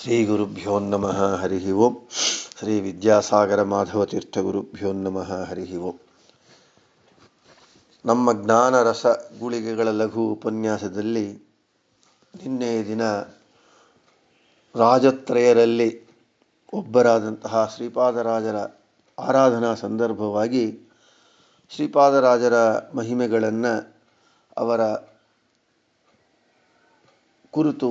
ಶ್ರೀ ಗುರುಭ್ಯೋ ನಮಃ ಹರಿ ಓಂ ಶ್ರೀ ವಿದ್ಯಾಸಾಗರ ಮಾಧವ ತೀರ್ಥ ಗುರುಭ್ಯೋ ನಮಃ ಹರಿ ಓಂ ನಮ್ಮ ಜ್ಞಾನ ರಸ ಗುಳಿಗೆಗಳ ಲಘು ಉಪನ್ಯಾಸದಲ್ಲಿ ನಿನ್ನೆ ದಿನ ರಾಜತ್ರಯರಲ್ಲಿ ಒಬ್ಬರಾದಂತಹ ಶ್ರೀಪಾದರಾಜರ ಆರಾಧನಾ ಸಂದರ್ಭವಾಗಿ ಶ್ರೀಪಾದರಾಜರ ಮಹಿಮೆಗಳನ್ನು ಅವರ ಕುರಿತು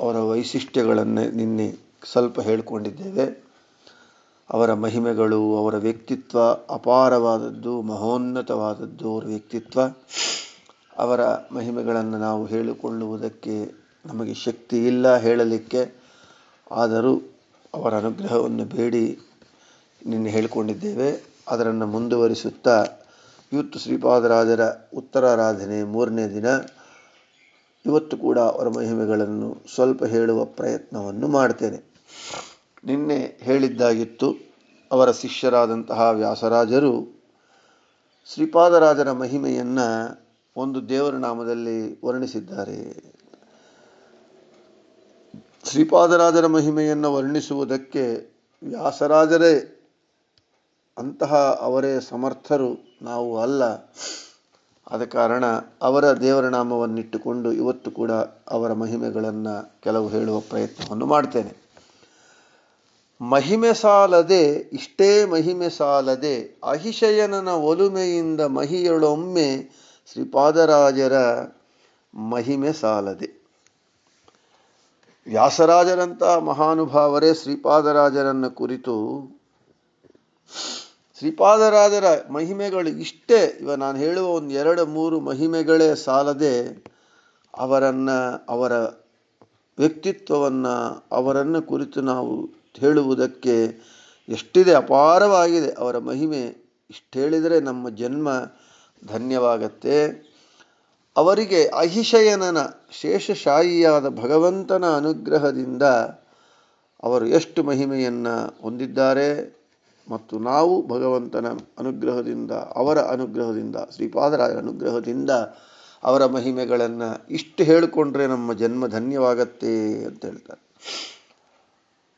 ಅವರ ವೈಶಿಷ್ಟ್ಯಗಳನ್ನು ನಿನ್ನೆ ಸ್ವಲ್ಪ ಹೇಳಿಕೊಂಡಿದ್ದೇವೆ. ಅವರ ಮಹಿಮೆಗಳು, ಅವರ ವ್ಯಕ್ತಿತ್ವ ಅಪಾರವಾದದ್ದು, ಮಹೋನ್ನತವಾದದ್ದು ಅವರ ವ್ಯಕ್ತಿತ್ವ. ಅವರ ಮಹಿಮೆಗಳನ್ನು ನಾವು ಹೇಳಿಕೊಳ್ಳುವುದಕ್ಕೆ ನಮಗೆ ಶಕ್ತಿ ಇಲ್ಲ ಹೇಳಲಿಕ್ಕೆ. ಆದರೂ ಅವರ ಅನುಗ್ರಹವನ್ನು ಬೇಡಿ ನಿನ್ನೆ ಹೇಳಿಕೊಂಡಿದ್ದೇವೆ. ಅದರನ್ನು ಮುಂದುವರಿಸುತ್ತಾ ಇವತ್ತು ಶ್ರೀಪಾದರಾಜರ ಉತ್ತರಾರಾಧನೆ ಮೂರನೇ ದಿನ. ಇವತ್ತು ಕೂಡ ಅವರ ಮಹಿಮೆಗಳನ್ನು ಸ್ವಲ್ಪ ಹೇಳುವ ಪ್ರಯತ್ನವನ್ನು ಮಾಡ್ತೇನೆ. ನಿನ್ನೆ ಹೇಳಿದ್ದಾಗಿತ್ತು, ಅವರ ಶಿಷ್ಯರಾದಂತಹ ವ್ಯಾಸರಾಜರು ಶ್ರೀಪಾದರಾಜರ ಮಹಿಮೆಯನ್ನು ಒಂದು ದೇವರ ನಾಮದಲ್ಲಿ ವರ್ಣಿಸಿದ್ದಾರೆ. ಶ್ರೀಪಾದರಾಜರ ಮಹಿಮೆಯನ್ನು ವರ್ಣಿಸುವುದಕ್ಕೆ ವ್ಯಾಸರಾಜರೇ ಅಂತಹ ಅವರೇ ಸಮರ್ಥರು ನಾವು ಅಲ್ಲ. ಆದ ಕಾರಣ ಅವರ ದೇವರ ನಾಮವನ್ನಿಟ್ಟುಕೊಂಡು ಇವತ್ತು ಕೂಡ ಅವರ ಮಹಿಮೆಗಳನ್ನು ಕೆಲವು ಹೇಳುವ ಪ್ರಯತ್ನವನ್ನು ಮಾಡ್ತೇನೆ. ಮಹಿಮೆ ಸಾಲದೆ, ಇಷ್ಟೇ ಮಹಿಮೆ ಸಾಲದೆ ಅಹಿಶಯನನ ಒಲುಮೆಯಿಂದ ಮಹಿಯಳೊಮ್ಮೆ ಶ್ರೀಪಾದರಾಜರ ಮಹಿಮೆ ಸಾಲದೆ. ವ್ಯಾಸರಾಜರಂಥ ಮಹಾನುಭಾವರೇ, ಶ್ರೀಪಾದರಾಜರನ್ನು ಕುರಿತು ಶ್ರೀಪಾದರಾಜರ ಮಹಿಮೆಗಳು ಇಷ್ಟೇ. ಇವ ನಾನು ಹೇಳುವ ಒಂದು ಎರಡು, ಮೂರು ಮಹಿಮೆಗಳೇ ಸಾಲದೆ ಅವರನ್ನು, ಅವರ ವ್ಯಕ್ತಿತ್ವವನ್ನು, ಅವರನ್ನು ಕುರಿತು ನಾವು ಹೇಳುವುದಕ್ಕೆ ಎಷ್ಟಿದೆ ಅಪಾರವಾಗಿದೆ. ಅವರ ಮಹಿಮೆ ಇಷ್ಟು ಹೇಳಿದರೆ ನಮ್ಮ ಜನ್ಮ ಧನ್ಯವಾಗತ್ತೆ. ಅವರಿಗೆ ಅಹಿಶಯನನ ಶೇಷಶಾಹಿಯಾದ ಭಗವಂತನ ಅನುಗ್ರಹದಿಂದ ಅವರು ಎಷ್ಟು ಮಹಿಮೆಯನ್ನು ಹೊಂದಿದ್ದಾರೆ. ಮತ್ತು ನಾವು ಭಗವಂತನ ಅನುಗ್ರಹದಿಂದ, ಅವರ ಅನುಗ್ರಹದಿಂದ, ಶ್ರೀಪಾದರಾಯರ ಅನುಗ್ರಹದಿಂದ ಅವರ ಮಹಿಮೆಗಳನ್ನು ಇಷ್ಟು ಹೇಳಿಕೊಂಡ್ರೆ ನಮ್ಮ ಜನ್ಮ ಧನ್ಯವಾಗತ್ತೆ ಅಂತ ಹೇಳ್ತಾರೆ.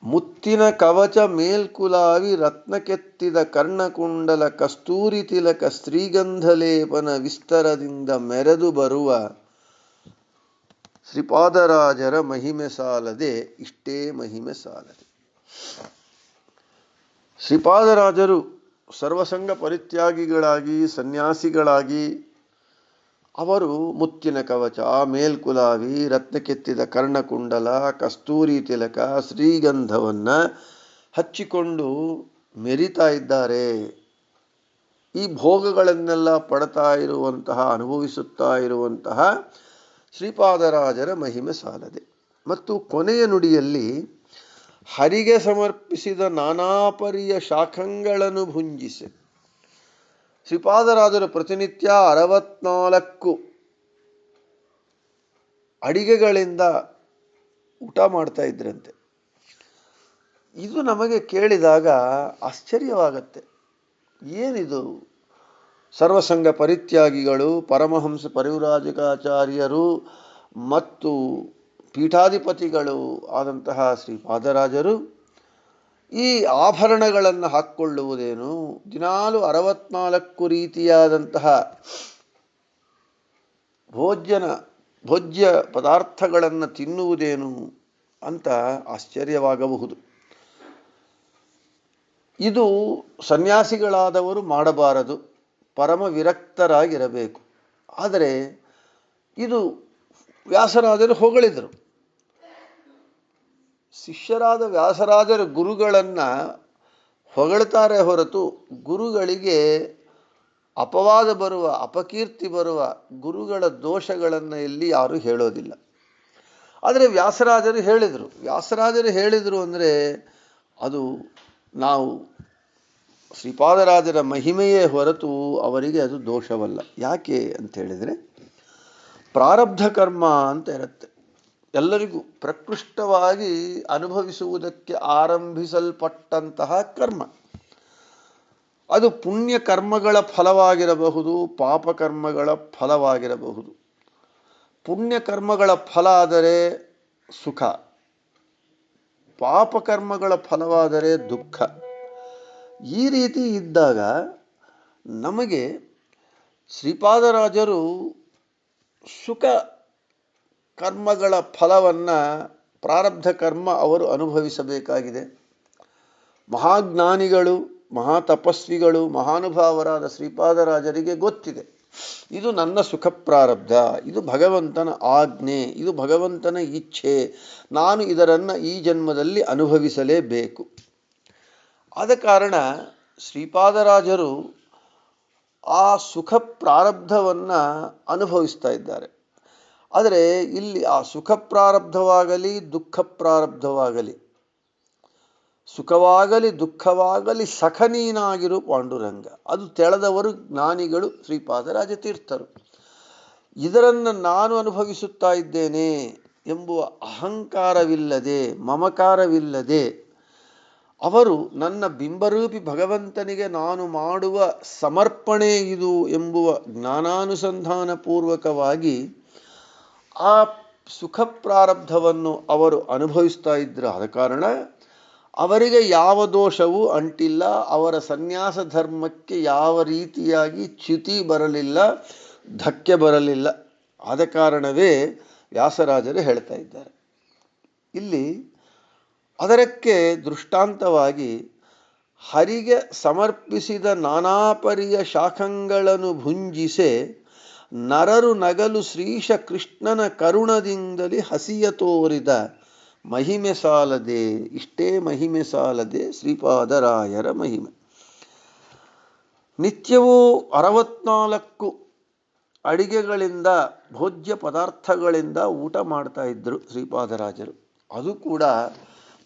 ಮುತ್ತಿನ ಕವಚ ಮೇಲ್ಕುಲಾವಿ ರತ್ನ ಕೆತ್ತಿದ ಕರ್ಣಕುಂಡಲ ಕಸ್ತೂರಿ ತಿಲಕ ಶ್ರೀಗಂಧಲೇಪನ ವಿಸ್ತರದಿಂದ ಮೆರೆದು ಬರುವ ಶ್ರೀಪಾದರಾಜರ ಮಹಿಮೆ ಸಾಲದೆ ಇಷ್ಟೇ ಮಹಿಮೆ ಸಾಲದೆ. ಶ್ರೀಪಾದರಾಜರು ಸರ್ವಸಂಗ ಪರಿತ್ಯಾಗಿಗಳಾಗಿ, ಸನ್ಯಾಸಿಗಳಾಗಿ, ಅವರು ಮುತ್ತಿನ ಕವಚ, ಮೇಲ್ಕುಲಾವಿ ರತ್ನ ಕೆತ್ತಿದ ಕರ್ಣಕುಂಡಲ, ಕಸ್ತೂರಿ ತಿಲಕ, ಶ್ರೀಗಂಧವನ್ನು ಹಚ್ಚಿಕೊಂಡು ಮೆರಿತಾ ಇದ್ದಾರೆ. ಈ ಭೋಗಗಳನ್ನೆಲ್ಲ ಪಡ್ತಾ ಇರುವಂತಹ, ಅನುಭವಿಸುತ್ತಾ ಇರುವಂತಹ ಶ್ರೀಪಾದರಾಜರ ಮಹಿಮೆ ಸಾಲದೆ. ಮತ್ತು ಕೊನೆಯ ನುಡಿಯಲ್ಲಿ ಹರಿಗೆ ಸಮರ್ಪಿಸಿದ ನಾನಾಪರಿಯ ಶಾಖಂಗಳನ್ನು ಭುಂಜಿಸಿ. ಶ್ರೀಪಾದರಾಜರು ಪ್ರತಿನಿತ್ಯ ಅರವತ್ನಾಲ್ಕು ಅಡಿಗೆಗಳಿಂದ ಊಟ ಮಾಡ್ತಾ ಇದ್ರಂತೆ. ಇದು ನಮಗೆ ಕೇಳಿದಾಗ ಆಶ್ಚರ್ಯವಾಗತ್ತೆ. ಏನಿದು? ಸರ್ವಸಂಗ ಪರಿತ್ಯಾಗಿಗಳು, ಪರಮಹಂಸ ಪರಿವರಾಜಕಾಚಾರ್ಯರು ಮತ್ತು ಪೀಠಾಧಿಪತಿಗಳು ಆದಂತಹ ಶ್ರೀ ಪಾದರಾಜರು ಈ ಆಭರಣಗಳನ್ನು ಹಾಕ್ಕೊಳ್ಳುವುದೇನು? ದಿನಾಲು ಅರವತ್ನಾಲ್ಕು ರೀತಿಯಾದಂತಹ ಭೋಜ್ಯನ, ಭೋಜ್ಯ ಪದಾರ್ಥಗಳನ್ನು ತಿನ್ನುವುದೇನು ಅಂತ ಆಶ್ಚರ್ಯವಾಗಬಹುದು. ಇದು ಸನ್ಯಾಸಿಗಳಾದವರು ಮಾಡಬಾರದು ಪರಮ ವಿರಕ್ತರಾಗಿರಬೇಕು ಆದರೆ ಇದು ವ್ಯಾಸರಾಜರು ಹೊಗಳಿದರು. ಶಿಷ್ಯರಾದ ವ್ಯಾಸರಾಜರು ಗುರುಗಳನ್ನು ಹೊಗಳ್ತಾರೆ ಹೊರತು ಗುರುಗಳಿಗೆ ಅಪವಾದ ಬರುವ, ಅಪಕೀರ್ತಿ ಬರುವ ಗುರುಗಳ ದೋಷಗಳನ್ನು ಇಲ್ಲಿ ಯಾರೂ ಹೇಳೋದಿಲ್ಲ. ಆದರೆ ವ್ಯಾಸರಾಜರು ಹೇಳಿದರು. ವ್ಯಾಸರಾಜರು ಹೇಳಿದರು ಅಂದರೆ ಅದು ನಾವು ಶ್ರೀಪಾದರಾಜರ ಮಹಿಮೆಯೇ ಹೊರತು ಅವರಿಗೆ ಅದು ದೋಷವಲ್ಲ. ಯಾಕೆ ಅಂತ ಹೇಳಿದರೆ ಪ್ರಾರಬ್ಧ ಕರ್ಮ ಅಂತ ಇರುತ್ತೆ. ಎಲ್ಲರಿಗೂ ಪ್ರಕೃಷ್ಟವಾಗಿ ಅನುಭವಿಸುವುದಕ್ಕೆ ಆರಂಭಿಸಲ್ಪಟ್ಟಂತಹ ಕರ್ಮ. ಅದು ಪುಣ್ಯ ಕರ್ಮಗಳ ಫಲವಾಗಿರಬಹುದು ಪಾಪಕರ್ಮಗಳ ಫಲವಾಗಿರಬಹುದು. ಪುಣ್ಯ ಕರ್ಮಗಳ ಫಲ ಆದರೆ ಸುಖ. ಪಾಪಕರ್ಮಗಳ ಫಲವಾದರೆ ದುಃಖ. ಈ ರೀತಿ ಇದ್ದಾಗ ನಮಗೆ ಶ್ರೀಪಾದರಾಜರು ಸುಖ ಕರ್ಮಗಳ ಫಲವನ್ನು ಪ್ರಾರಬ್ಧ ಕರ್ಮ ಅವರು ಅನುಭವಿಸಬೇಕಾಗಿದೆ. ಮಹಾಜ್ಞಾನಿಗಳು, ಮಹಾತಪಸ್ವಿಗಳು, ಮಹಾನುಭಾವರಾದ ಶ್ರೀಪಾದರಾಜರಿಗೆ ಗೊತ್ತಿದೆ. ಇದು ನನ್ನ ಸುಖ ಪ್ರಾರಬ್ಧ, ಇದು ಭಗವಂತನ ಆಜ್ಞೆ, ಇದು ಭಗವಂತನ ಇಚ್ಛೆ. ನಾನು ಇದರನ್ನು ಈ ಜನ್ಮದಲ್ಲಿ ಅನುಭವಿಸಲೇಬೇಕು. ಆದ ಕಾರಣ ಶ್ರೀಪಾದರಾಜರು ಆ ಸುಖ ಪ್ರಾರಬ್ಧವನ್ನು ಅನುಭವಿಸ್ತಾ ಇದ್ದಾರೆ. ಆದರೆ ಇಲ್ಲಿ ಆ ಸುಖ ಪ್ರಾರಬ್ಧವಾಗಲಿ, ದುಃಖ ಪ್ರಾರಬ್ಧವಾಗಲಿ, ಸುಖವಾಗಲಿ, ದುಃಖವಾಗಲಿ ಸಖನೀನಾಗಿರು ಪಾಂಡುರಂಗ. ಅದು ತೆಳೆದವರು ಜ್ಞಾನಿಗಳು, ಶ್ರೀಪಾದರಾಜ ತೀರ್ಥರು. ಇದರನ್ನು ನಾನು ಅನುಭವಿಸುತ್ತಾ ಇದ್ದೇನೆ ಎಂಬುವ ಅಹಂಕಾರವಿಲ್ಲದೆ, ಮಮಕಾರವಿಲ್ಲದೆ ಅವರು ನನ್ನ ಬಿಂಬರೂಪಿ ಭಗವಂತನಿಗೆ ನಾನು ಮಾಡುವ ಸಮರ್ಪಣೆ ಇದು ಎಂಬುವ ಜ್ಞಾನಾನುಸಂಧಾನ ಪೂರ್ವಕವಾಗಿ ಆ ಸುಖ ಪ್ರಾರಬ್ಧವನ್ನು ಅವರು ಅನುಭವಿಸ್ತಾ ಇದ್ದರು ಆದ ಕಾರಣ ಅವರಿಗೆ ಯಾವ ದೋಷವೂ ಅಂಟಿಲ್ಲ, ಅವರ ಸನ್ಯಾಸ ಧರ್ಮಕ್ಕೆ ಯಾವ ರೀತಿಯಾಗಿ ಚ್ಯುತಿ ಬರಲಿಲ್ಲ, ಧಕ್ಕೆ ಬರಲಿಲ್ಲ. ಆದ ಕಾರಣವೇ ವ್ಯಾಸರಾಜರು ಹೇಳ್ತಾ ಇದ್ದಾರೆ. ಇಲ್ಲಿ ಅದರಕ್ಕೆ ದೃಷ್ಟಾಂತವಾಗಿ ಹರಿಗೆ ಸಮರ್ಪಿಸಿದ ನಾನಾಪರಿಯ ಶಾಖಗಳನ್ನು ಭುಂಜಿಸೆ ನರರು ನಗಲು ಶ್ರೀಶ ಕೃಷ್ಣನ ಕರುಣದಿಂದಲೇ ಹಸಿಯ ತೋರಿದ ಮಹಿಮೆ ಸಾಲದೆ, ಇಷ್ಟೇ ಮಹಿಮೆ ಸಾಲದೆ ಶ್ರೀಪಾದರಾಯರ ಮಹಿಮೆ. ನಿತ್ಯವೂ ಅರವತ್ನಾಲ್ಕು ಅಡಿಗೆಗಳಿಂದ, ಭೋಜ್ಯ ಪದಾರ್ಥಗಳಿಂದ ಊಟ ಮಾಡ್ತಾ ಇದ್ದರು ಶ್ರೀಪಾದರಾಜರು. ಅದು ಕೂಡ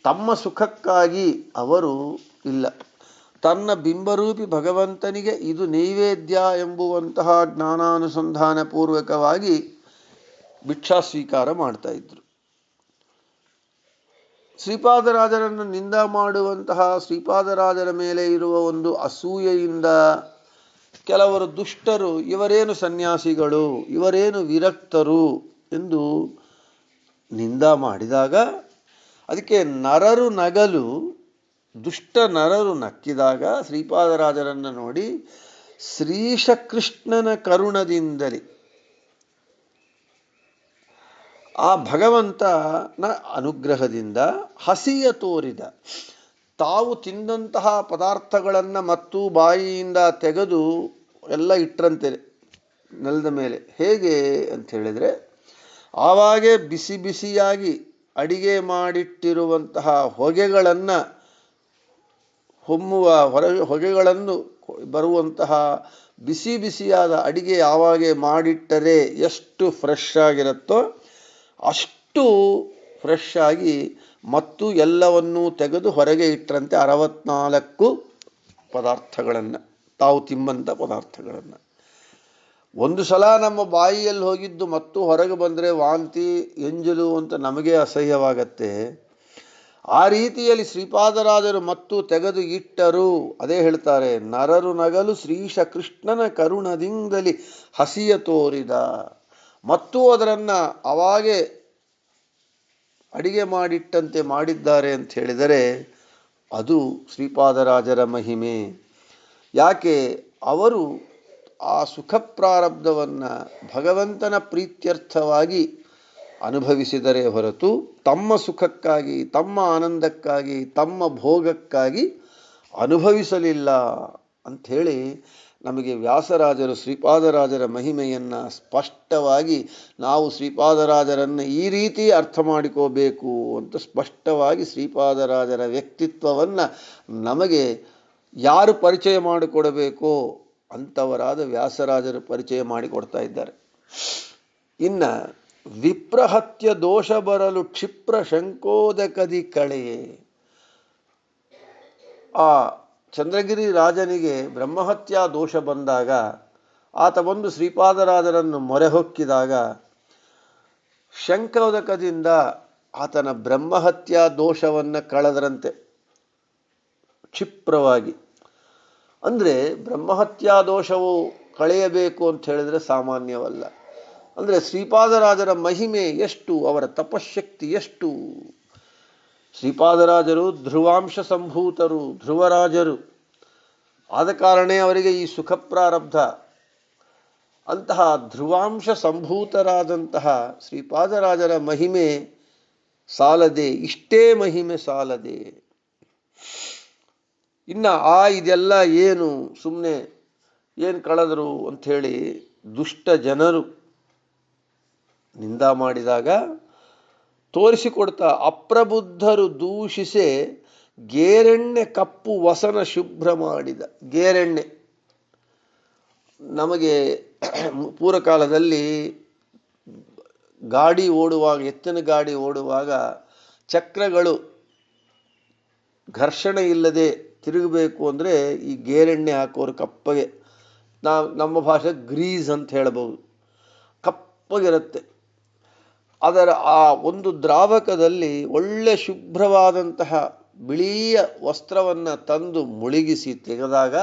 ತಮ್ಮ ಸುಖಕ್ಕಾಗಿ ಅವರು ಇಲ್ಲ. ತನ್ನ ಬಿಂಬರೂಪಿ ಭಗವಂತನಿಗೆ ಇದು ನೈವೇದ್ಯ ಎಂಬುವಂತಹ ಜ್ಞಾನಾನುಸಂಧಾನ ಪೂರ್ವಕವಾಗಿ ಭಿಕ್ಷಾ ಸ್ವೀಕಾರ ಮಾಡ್ತಾ ಇದ್ರು. ಶ್ರೀಪಾದರಾಜರನ್ನು ನಿಂದ ಮಾಡುವಂತಹ ಶ್ರೀಪಾದರಾಜರ ಮೇಲೆ ಇರುವ ಒಂದು ಅಸೂಯೆಯಿಂದ ಕೆಲವರು ದುಷ್ಟರು, ಇವರೇನು ಸನ್ಯಾಸಿಗಳು, ಇವರೇನು ವಿರಕ್ತರು ಎಂದು ನಿಂದ ಮಾಡಿದಾಗ ಅದಕ್ಕೆ ನರರು ನಗಲು, ದುಷ್ಟ ನರರು ನಕ್ಕಿದಾಗ ಶ್ರೀಪಾದರಾಜರನ್ನು ನೋಡಿ ಶ್ರೀಶಕೃಷ್ಣನ ಕರುಣದಿಂದಲೇ. ಆ ಭಗವಂತನ ಅನುಗ್ರಹದಿಂದ ಹಸಿಯ ತೋರಿದ. ತಾವು ತಿಂದಂತಹ ಪದಾರ್ಥಗಳನ್ನು ಮತ್ತು ಬಾಯಿಯಿಂದ ತೆಗೆದು ಎಲ್ಲ ಇಟ್ಟರಂತೆ ನೆಲದ ಮೇಲೆ. ಹೇಗೆ ಅಂತ ಹೇಳಿದರೆ, ಆವಾಗೇ ಬಿಸಿ ಬಿಸಿಯಾಗಿ ಅಡಿಗೆ ಮಾಡಿಟ್ಟಿರುವಂತಹ ಹೊಗೆಗಳನ್ನು ಹೊಮ್ಮುವ ಹೊರ ಹೊಗೆಗಳನ್ನು ಬರುವಂತಹ ಬಿಸಿ ಬಿಸಿಯಾದ ಅಡಿಗೆ ಯಾವಾಗೆ ಮಾಡಿಟ್ಟರೆ ಎಷ್ಟು ಫ್ರೆಶ್ ಆಗಿರುತ್ತೋ ಅಷ್ಟು ಫ್ರೆಶ್ ಆಗಿ ಮತ್ತು ಎಲ್ಲವನ್ನೂ ತೆಗೆದು ಹೊರಗೆ ಇಟ್ಟರಂತೆ ಅರವತ್ನಾಲ್ಕು ಪದಾರ್ಥಗಳನ್ನು ತಾವು ತಿಂಬಂಥ ಪದಾರ್ಥಗಳನ್ನು. ಒಂದು ಸಲ ನಮ್ಮ ಬಾಯಿಯಲ್ಲಿ ಹೋಗಿದ್ದು ಮತ್ತು ಹೊರಗೆ ಬಂದರೆ ವಾಂತಿ, ಎಂಜಲು ಅಂತ ನಮಗೆ ಅಸಹ್ಯವಾಗತ್ತೆ. ಆ ರೀತಿಯಲ್ಲಿ ಶ್ರೀಪಾದರಾಜರು ಮತ್ತು ತೆಗೆದು ಇಟ್ಟರು. ಅದೇ ಹೇಳ್ತಾರೆ, ನರರು ನಗಲು ಶ್ರೀಶ ಕೃಷ್ಣನ ಕರುಣದಿಂದಲಿ ಹಸಿಯ ತೋರಿದ. ಮತ್ತು ಅದರನ್ನು ಅವಾಗೆ ಅಡಿಗೆ ಮಾಡಿಟ್ಟಂತೆ ಮಾಡಿದ್ದಾರೆ ಅಂತ ಹೇಳಿದರೆ, ಅದು ಶ್ರೀಪಾದರಾಜರ ಮಹಿಮೆ. ಯಾಕೆ? ಅವರು ಆ ಸುಖ ಪ್ರಾರಬ್ಧವನ್ನು ಭಗವಂತನ ಪ್ರೀತ್ಯರ್ಥವಾಗಿ ಅನುಭವಿಸಿದರೆ ಹೊರತು ತಮ್ಮ ಸುಖಕ್ಕಾಗಿ, ತಮ್ಮ ಆನಂದಕ್ಕಾಗಿ, ತಮ್ಮ ಭೋಗಕ್ಕಾಗಿ ಅನುಭವಿಸಲಿಲ್ಲ ಅಂಥೇಳಿ ನಮಗೆ ವ್ಯಾಸರಾಜರು, ಶ್ರೀಪಾದರಾಜರ ಮಹಿಮೆಯನ್ನು ಸ್ಪಷ್ಟವಾಗಿ ನಾವು ಶ್ರೀಪಾದರಾಜರನ್ನು ಈ ರೀತಿ ಅರ್ಥ ಮಾಡಿಕೋಬೇಕು ಅಂತ ಸ್ಪಷ್ಟವಾಗಿ ಶ್ರೀಪಾದರಾಜರ ವ್ಯಕ್ತಿತ್ವವನ್ನು ನಮಗೆ ಯಾರು ಪರಿಚಯ ಮಾಡಿಕೊಡಬೇಕೋ ಅಂಥವರಾದ ವ್ಯಾಸರಾಜರು ಪರಿಚಯ ಮಾಡಿಕೊಡ್ತಾ ಇದ್ದಾರೆ. ಇನ್ನು ವಿಪ್ರಹತ್ಯ ದೋಷ ಬರಲು ಕ್ಷಿಪ್ರ ಶಂಕೋದಕದಿ ಕಳೆಯೇ. ಆ ಚಂದ್ರಗಿರಿ ರಾಜನಿಗೆ ಬ್ರಹ್ಮಹತ್ಯಾ ದೋಷ ಬಂದಾಗ, ಆತ ಬಂದು ಶ್ರೀಪಾದರಾಜರನ್ನು ಮೊರೆ ಹೊಕ್ಕಿದಾಗ, ಶಂಕೋದಕದಿಂದ ಆತನ ಬ್ರಹ್ಮಹತ್ಯಾ ದೋಷವನ್ನು ಕಳೆದರಂತೆ. ಕ್ಷಿಪ್ರವಾಗಿ. ಅಂದರೆ ಬ್ರಹ್ಮಹತ್ಯಾ ದೋಷವು ಕಳೆಯಬೇಕು ಅಂತ ಹೇಳಿದರೆ ಸಾಮಾನ್ಯವಲ್ಲ. ಅಂದರೆ ಶ್ರೀಪಾದರಾಜರ ಮಹಿಮೆ ಎಷ್ಟು, ಅವರ ತಪಶಕ್ತಿ ಎಷ್ಟು? ಶ್ರೀಪಾದರಾಜರು ಧ್ರುವಾಂಶ ಸಂಭೂತರು, ಧ್ರುವರಾಜರು. ಆದ ಕಾರಣ ಅವರಿಗೆ ಈ ಸುಖ ಪ್ರಾರಬ್ಧ. ಅಂತಹ ಧ್ರುವಾಂಶ ಸಂಭೂತರಾದಂತಹ ಶ್ರೀಪಾದರಾಜರ ಮಹಿಮೆ ಸಾಲದೆ, ಇಷ್ಟೇ ಮಹಿಮೆ ಸಾಲದೆ. ಇನ್ನ ಆ ಇದೆಲ್ಲ ಏನು ಸುಮ್ಮನೆ ಏನು ಕಳೆದರು ಅಂಥೇಳಿ ದುಷ್ಟ ಜನರು ನಿಂದ ಮಾಡಿದಾಗ ತೋರಿಸಿಕೊಡ್ತಾ ಅಪ್ರಬುದ್ಧರು ದೂಷಿಸೆ ಗೇರೆಣ್ಣೆ ಕಪ್ಪು ವಸನ ಶುಭ್ರ ಮಾಡಿದ. ಗೇರೆಣ್ಣೆ. ನಮಗೆ ಪೂರ್ವಕಾಲದಲ್ಲಿ ಗಾಡಿ ಓಡುವಾಗ, ಎತ್ತಿನ ಗಾಡಿ ಓಡುವಾಗ ಚಕ್ರಗಳು ಘರ್ಷಣೆ ಇಲ್ಲದೆ ತಿರುಗಬೇಕು ಅಂದರೆ ಈ ಗೇರೆಣ್ಣೆ ಹಾಕೋರು ಕಪ್ಪಗೆ. ನಾವು ನಮ್ಮ ಭಾಷೆ ಗ್ರೀಸ್ ಅಂತ ಹೇಳಬಹುದು ಕಪ್ಪಗಿರುತ್ತೆ. ಅದರ ಆ ಒಂದು ದ್ರಾವಕದಲ್ಲಿ ಒಳ್ಳೆ ಶುಭ್ರವಾದಂತಹ ಬಿಳಿಯ ವಸ್ತ್ರವನ್ನು ತಂದು ಮುಳುಗಿಸಿ ತೆಗೆದಾಗ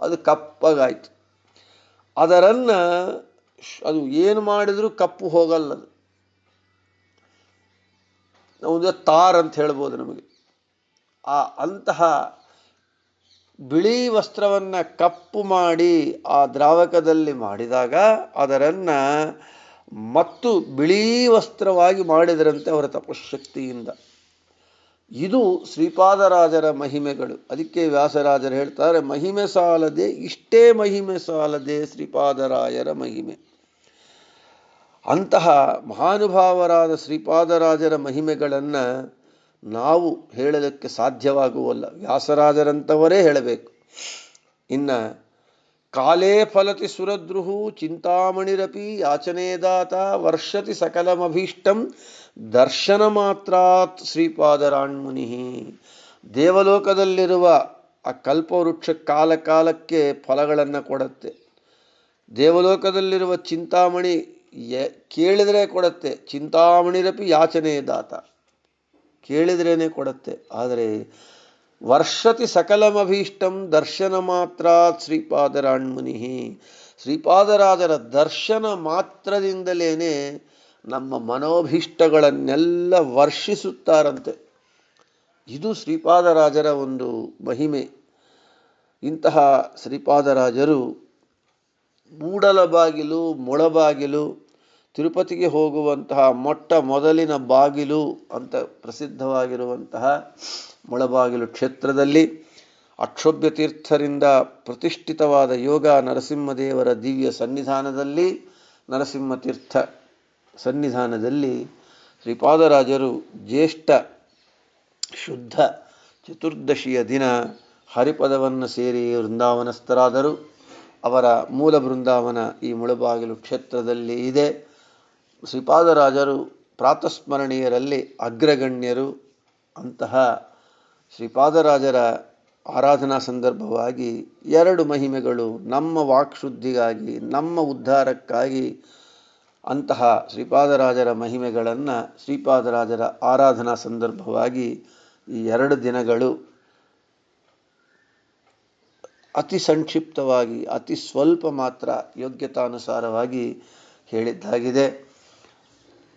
ಅದು ಕಪ್ಪಗಾಯಿತು. ಅದರನ್ನು ಅದು ಏನು ಮಾಡಿದರೂ ಕಪ್ಪು ಹೋಗಲ್ಲ ಅದು. ಒಂದು ತಾರ್ ಅಂತ ಹೇಳ್ಬೋದು ನಮಗೆ. ಆ ಅಂತಹ ಬಿಳಿ ವಸ್ತ್ರವನ್ನು ಕಪ್ಪು ಮಾಡಿ ಆ ದ್ರಾವಕದಲ್ಲಿ ಮಾಡಿದಾಗ ಅದರನ್ನು ಮತ್ತು ಬಿಳಿ ವಸ್ತ್ರವಾಗಿ ಮಾಡಿದರಂತೆ ಅವರ ತಪಶಕ್ತಿಯಿಂದ ಇದು ಶ್ರೀಪಾದರಾಜರ ಮಹಿಮೆಗಳು. ಅದಕ್ಕೆ ವ್ಯಾಸರಾಜರು ಹೇಳ್ತಾರೆ, ಮಹಿಮೆ ಸಾಲದೆ, ಇಷ್ಟೇ ಮಹಿಮೆ ಸಾಲದೆ ಶ್ರೀಪಾದರಾಯರ ಮಹಿಮೆ. ಅಂತಹ ಮಹಾನುಭಾವರಾದ ಶ್ರೀಪಾದರಾಜರ ಮಹಿಮೆಗಳನ್ನು ನಾವು ಹೇಳಲಿಕ್ಕೆ ಸಾಧ್ಯವಾಗುವಲ್ಲ. ವ್ಯಾಸರಾಜರಂಥವರೇ ಹೇಳಬೇಕು. ಇನ್ನು, ಕಾಲೇ ಫಲತಿ ಸುರದ್ರುಹು ಚಿಂತಾಮಣಿರಪಿ ಯಾಚನೆದಾತ ವರ್ಷತಿ ಸಕಲಮಭೀಷ್ಟಂ ದರ್ಶನ ಮಾತ್ರಾತ್ ಶ್ರೀಪಾದರಾಣ್ಮುನಿ ದೇವಲೋಕದಲ್ಲಿರುವ ಆ ಕಲ್ಪವೃಕ್ಷ ಕಾಲ ಕಾಲಕ್ಕೆ ಫಲಗಳನ್ನು ಕೊಡುತ್ತೆ. ದೇವಲೋಕದಲ್ಲಿರುವ ಚಿಂತಾಮಣಿ ಕೇಳಿದರೆ ಕೊಡುತ್ತೆ. ಚಿಂತಾಮಣಿರಪಿ ಯಾಚನೇದಾತ ಕೇಳಿದ್ರೇನೆ ಕೊಡುತ್ತೆ. ಆದರೆ ವರ್ಷತಿ ಸಕಲಮಭೀಷ್ಟಂ ದರ್ಶನ ಮಾತ್ರ ಶ್ರೀಪಾದರಾಣ್ಮುನಿ ಶ್ರೀಪಾದರಾಜರ ದರ್ಶನ ಮಾತ್ರದಿಂದಲೇ ನಮ್ಮ ಮನೋಭೀಷ್ಟಗಳನ್ನೆಲ್ಲ ವರ್ಷಿಸುತ್ತಾರಂತೆ. ಇದು ಶ್ರೀಪಾದರಾಜರ ಒಂದು ಮಹಿಮೆ. ಇಂತಹ ಶ್ರೀಪಾದರಾಜರು ಮೂಡಲ ಬಾಗಿಲು ಮೊಳಬಾಗಿಲು ತಿರುಪತಿಗೆ ಹೋಗುವಂತಹ ಮೊಟ್ಟ ಮೊದಲಿನ ಬಾಗಿಲು ಅಂತ ಪ್ರಸಿದ್ಧವಾಗಿರುವಂತಹ ಮುಳಬಾಗಿಲು ಕ್ಷೇತ್ರದಲ್ಲಿ ಅಕ್ಷೋಭ್ಯ ತೀರ್ಥರಿಂದ ಪ್ರತಿಷ್ಠಿತವಾದ ಯೋಗ ನರಸಿಂಹದೇವರ ದಿವ್ಯ ಸನ್ನಿಧಾನದಲ್ಲಿ ನರಸಿಂಹತೀರ್ಥ ಸನ್ನಿಧಾನದಲ್ಲಿ ಶ್ರೀಪಾದರಾಜರು ಜ್ಯೇಷ್ಠ ಶುದ್ಧ ಚತುರ್ದಶಿಯ ದಿನ ಹರಿಪದವನ್ನು ಸೇರಿ ವೃಂದಾವನಸ್ಥರಾದರು. ಅವರ ಮೂಲ ಬೃಂದಾವನ ಈ ಮುಳಬಾಗಿಲು ಕ್ಷೇತ್ರದಲ್ಲಿ ಇದೆ. ಶ್ರೀಪಾದರಾಜರು ಪ್ರಾತಸ್ಮರಣೀಯರಲ್ಲಿ ಅಗ್ರಗಣ್ಯರು ಅಂತಹ ಶ್ರೀಪಾದರಾಜರ ಆರಾಧನಾ ಸಂದರ್ಭವಾಗಿ ಎರಡು ಮಹಿಮೆಗಳು ನಮ್ಮ ವಾಕ್ಶುದ್ಧಿಗಾಗಿ, ನಮ್ಮ ಉದ್ಧಾರಕ್ಕಾಗಿ ಅಂತಹ ಶ್ರೀಪಾದರಾಜರ ಮಹಿಮೆಗಳನ್ನು ಶ್ರೀಪಾದರಾಜರ ಆರಾಧನಾ ಸಂದರ್ಭವಾಗಿ ಈ ಎರಡು ದಿನಗಳು ಅತಿ ಸಂಕ್ಷಿಪ್ತವಾಗಿ, ಅತಿ ಸ್ವಲ್ಪ ಮಾತ್ರ ಯೋಗ್ಯತಾನುಸಾರವಾಗಿ ಹೇಳಿದ್ದಾಗಿದೆ.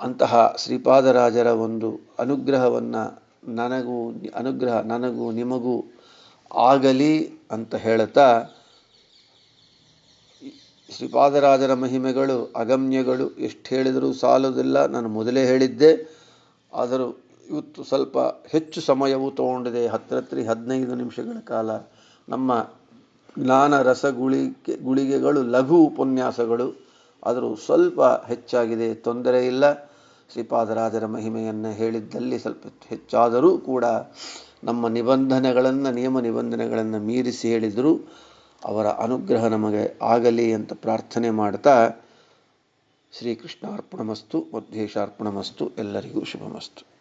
ಅಂತಹ ಶ್ರೀಪಾದರಾಜರ ಒಂದು ಅನುಗ್ರಹವನ್ನು ನನಗೂ, ಅನುಗ್ರಹ ನನಗೂ, ನಿಮಗೂ ಆಗಲಿ ಅಂತ ಹೇಳುತ್ತಾ, ಶ್ರೀಪಾದರಾಜರ ಮಹಿಮೆಗಳು, ಅಗಮ್ಯಗಳು ಎಷ್ಟು ಹೇಳಿದರೂ ಸಾಲುವುದಿಲ್ಲ. ನಾನು ಮೊದಲೇ ಹೇಳಿದ್ದೆ. ಆದರೂ ಇವತ್ತು ಸ್ವಲ್ಪ ಹೆಚ್ಚು ಸಮಯವು ತಗೊಂಡಿದೆ. ಹತ್ತಿರತ್ರಿ ಹದಿನೈದು ನಿಮಿಷಗಳ ಕಾಲ. ನಮ್ಮ ಜ್ಞಾನ, ರಸ ಗುಳಿಗೆ ಗುಳಿಗೆಗಳು, ಲಘು ಉಪನ್ಯಾಸಗಳು. ಆದರೂ ಸ್ವಲ್ಪ ಹೆಚ್ಚಾಗಿದೆ. ತೊಂದರೆ ಇಲ್ಲ. ಶ್ರೀಪಾದರಾಜರ ಮಹಿಮೆಯನ್ನು ಹೇಳಿದ್ದಲ್ಲಿ ಸ್ವಲ್ಪ ಹೆಚ್ಚಾದರೂ ಕೂಡ ನಮ್ಮ ನಿಬಂಧನೆಗಳನ್ನು, ನಿಯಮ ನಿಬಂಧನೆಗಳನ್ನು ಮೀರಿಸಿ ಹೇಳಿದರೂ, ಅವರ ಅನುಗ್ರಹ ನಮಗೆ ಆಗಲಿ ಅಂತ ಪ್ರಾರ್ಥನೆ ಮಾಡ್ತಾ ಶ್ರೀಕೃಷ್ಣಾರ್ಪಣಮಸ್ತು ಮಧ್ವೇಶಾರ್ಪಣಮಸ್ತು ಎಲ್ಲರಿಗೂ ಶುಭಮಸ್ತು.